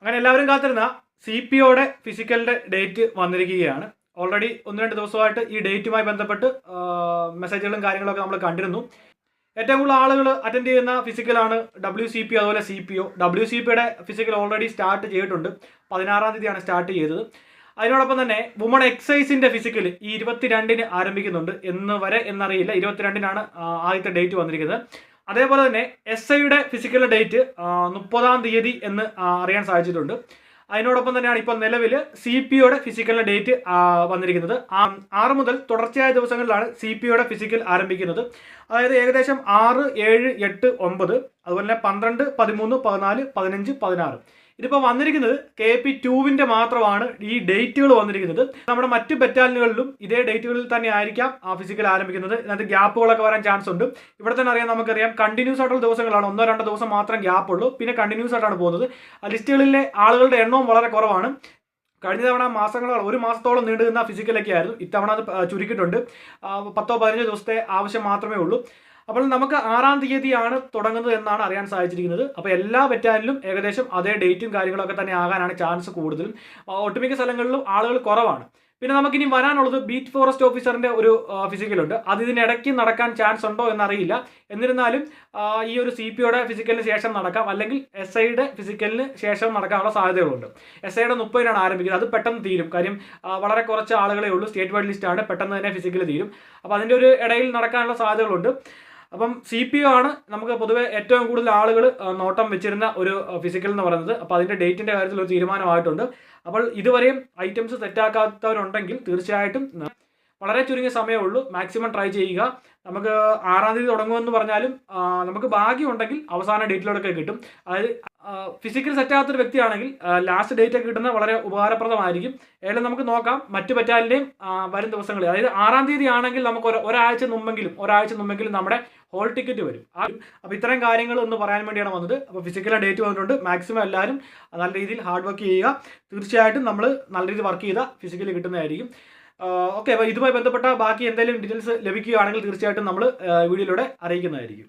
അങ്ങനെ എല്ലാവരും കാത്തിരുന്ന സി പി ഒയുടെ ഫിസിക്കലിന്റെ ഡേറ്റ് വന്നിരിക്കുകയാണ്. ഓൾറെഡി ഒന്ന് രണ്ട് ദിവസമായിട്ട് ഈ ഡേറ്റുമായി ബന്ധപ്പെട്ട് മെസ്സേജുകളും കാര്യങ്ങളൊക്കെ നമ്മൾ കണ്ടിരുന്നു. ഏറ്റവും കൂടുതൽ ആളുകൾ അറ്റൻഡ് ചെയ്യുന്ന ഫിസിക്കലാണ് ഡബ്ല്യു സി പി അതുപോലെ C P O W C പിയുടെ ഫിസിക്കൽ ഓൾറെഡി സ്റ്റാർട്ട് ചെയ്തിട്ടുണ്ട്. പതിനാറാം തീയതിയാണ് സ്റ്റാർട്ട് ചെയ്തത്. അതിനോടൊപ്പം തന്നെ വുമൺ എക്സൈസിന്റെ ഫിസിക്കൽ ഈ ഇരുപത്തിരണ്ടിന് ആരംഭിക്കുന്നുണ്ട്. എന്ന് വരെ എന്നറിയില്ല. ഇരുപത്തിരണ്ടിനാണ് ആദ്യത്തെ ഡേറ്റ് വന്നിരിക്കുന്നത്. അതേപോലെ തന്നെ എസ് ഐയുടെ ഫിസിക്കൽ ഡേറ്റ് മുപ്പതാം തീയതി എന്ന് അറിയാൻ സാധിച്ചിട്ടുണ്ട്. അതിനോടൊപ്പം തന്നെയാണ് ഇപ്പോൾ നിലവിൽ സി പി ഒയുടെ ഫിസിക്കൽ ഡേറ്റ് വന്നിരിക്കുന്നത്. ആറ് മുതൽ തുടർച്ചയായ ദിവസങ്ങളിലാണ് സി പി ഒയുടെ ഫിസിക്കൽ ആരംഭിക്കുന്നത്. അതായത് ഏകദേശം ആറ് ഏഴ് എട്ട് ഒമ്പത് അതുപോലെ തന്നെ പന്ത്രണ്ട് പതിമൂന്ന് പതിനാല് പതിനഞ്ച് പതിനാറ്. ഇതിപ്പോൾ വന്നിരിക്കുന്നത് കെ പി ടുവിന്റെ മാത്രമാണ് ഈ ഡേറ്റുകൾ വന്നിരിക്കുന്നത്. നമ്മുടെ മറ്റ് ബറ്റാലിയനുകളിലും ഇതേ ഡേറ്റുകളിൽ തന്നെ ആയിരിക്കാം ആ ഫിസിക്കൽ ആരംഭിക്കുന്നത്. ഇതിനകത്ത് ഗ്യാപ്പുകളൊക്കെ വരാൻ ചാൻസ് ഉണ്ട്. ഇവിടെ തന്നെ അറിയാം നമുക്കറിയാം കണ്ടിന്യൂസ് ആയിട്ടുള്ള ദിവസങ്ങളാണ്. ഒന്നോ രണ്ടോ ദിവസം മാത്രം ഗ്യാപ്പ് ഉള്ളൂ. പിന്നെ കണ്ടിന്യൂസ് ആയിട്ടാണ് പോകുന്നത്. ലിസ്റ്റുകളിലെ ആളുകളുടെ എണ്ണവും വളരെ കുറവാണ്. കഴിഞ്ഞ തവണ മാസങ്ങളോ ഒരു മാസത്തോളം നീണ്ടു നിന്ന ഫിസിക്കലൊക്കെ ആയിരുന്നു ഇത്തവണ അത് ചുരുക്കിയിട്ടുണ്ട്. പത്തോ പതിനഞ്ചോ ദിവസത്തെ ആവശ്യം മാത്രമേ ഉള്ളൂ. അപ്പോൾ നമുക്ക് ആറാം തീയതിയാണ് തുടങ്ങുന്നത് എന്നാണ് അറിയാൻ സാധിച്ചിരിക്കുന്നത്. അപ്പോൾ എല്ലാ ബറ്റാലിലും ഏകദേശം അതേ ഡേറ്റും കാര്യങ്ങളൊക്കെ തന്നെ ആകാനാണ് ചാൻസ് കൂടുതലും ഒട്ടുമിക്ക സ്ഥലങ്ങളിലും ആളുകൾ കുറവാണ്. പിന്നെ നമുക്കിനി വരാനുള്ളത് ബീറ്റ് ഫോറസ്റ്റ് ഓഫീസറിന്റെ ഒരു ഫിസിക്കലുണ്ട്. അത് ഇതിനിടയ്ക്ക് നടക്കാൻ ചാൻസ് ഉണ്ടോ എന്നറിയില്ല. എന്നിരുന്നാലും ഈ ഒരു സി പി ഒയുടെ ഫിസിക്കലിന് ശേഷം നടക്കാം. അല്ലെങ്കിൽ എസ് ഐയുടെ ഫിസിക്കലിന് ശേഷം നടക്കാനുള്ള സാധ്യതകളുണ്ട്. എസ് ഐയുടെ മുപ്പതിനാണ് ആരംഭിക്കുന്നത്. അത് പെട്ടെന്ന് തീരും. കാര്യം വളരെ കുറച്ച് ആളുകളെ ഉള്ളൂ. സ്റ്റേറ്റ് വൈഡ് ലിസ്റ്റാണ് പെട്ടെന്ന് തന്നെ ഫിസിക്കൽ തീരും. അപ്പോൾ അതിന്റെ ഒരു ഇടയിൽ നടക്കാനുള്ള സാധ്യതകളുണ്ട്. അപ്പം സി പി യു ആണ് നമുക്ക് പൊതുവേ ഏറ്റവും കൂടുതൽ ആളുകൾ നോട്ടം വെച്ചിരുന്ന ഒരു ഫിസിക്കൽ എന്ന് പറയുന്നത്. അപ്പോൾ അതിന്റെ ഡേറ്റിന്റെ കാര്യത്തിൽ ഒരു തീരുമാനമായിട്ടുണ്ട്. അപ്പോൾ ഇതുവരെയും ഐറ്റംസ് തെറ്റാക്കാത്തവരുണ്ടെങ്കിൽ തീർച്ചയായിട്ടും വളരെ ചുരുങ്ങിയ സമയമേ ഉള്ളൂ. മാക്സിമം ട്രൈ ചെയ്യുക. നമുക്ക് ആറാം തീയതി തുടങ്ങുമെന്ന് പറഞ്ഞാലും നമുക്ക് ഭാഗ്യമുണ്ടെങ്കിൽ അവസാന ഡേറ്റിലൂടെയൊക്കെ കിട്ടും. അതായത് ഫിസിക്കൽ സെറ്റ് സെറ്റാകാത്തൊരു വ്യക്തിയാണെങ്കിൽ ലാസ്റ്റ് ഡേറ്റ് ഒക്കെ കിട്ടുന്നത് വളരെ ഉപകാരപ്രദമായിരിക്കും. ഏതായാലും നമുക്ക് നോക്കാം. മറ്റു പറ്റാലിന്റെയും വരും ദിവസങ്ങളിൽ. അതായത് ആറാം തീയതി ആണെങ്കിൽ നമുക്ക് ഒരാഴ്ച മുമ്പെങ്കിലും ഒരാഴ്ച മുമ്പെങ്കിലും നമ്മുടെ ഹോൾ ടിക്കറ്റ് വരും. അപ്പോൾ ഇത്തരം കാര്യങ്ങൾ ഒന്ന് പറയാൻ വേണ്ടിയാണ് വന്നത്. അപ്പോൾ ഫിസിക്കൽ ഡേറ്റ് വന്നിട്ടുണ്ട്. മാക്സിമം എല്ലാവരും നല്ല രീതിയിൽ ഹാർഡ് വർക്ക് ചെയ്യുക. തീർച്ചയായിട്ടും നമ്മൾ നല്ല രീതിയിൽ വർക്ക് ചെയ്താൽ ഫിസിക്കലി കിട്ടുന്നതായിരിക്കും. ഓക്കെ അപ്പോൾ ഇതുമായി ബന്ധപ്പെട്ട ബാക്കി എന്തെങ്കിലും ഡീറ്റെയിൽസ് ലഭിക്കുകയാണെങ്കിൽ തീർച്ചയായിട്ടും നമ്മൾ വീഡിയോയിലൂടെ അറിയിക്കുന്നതായിരിക്കും.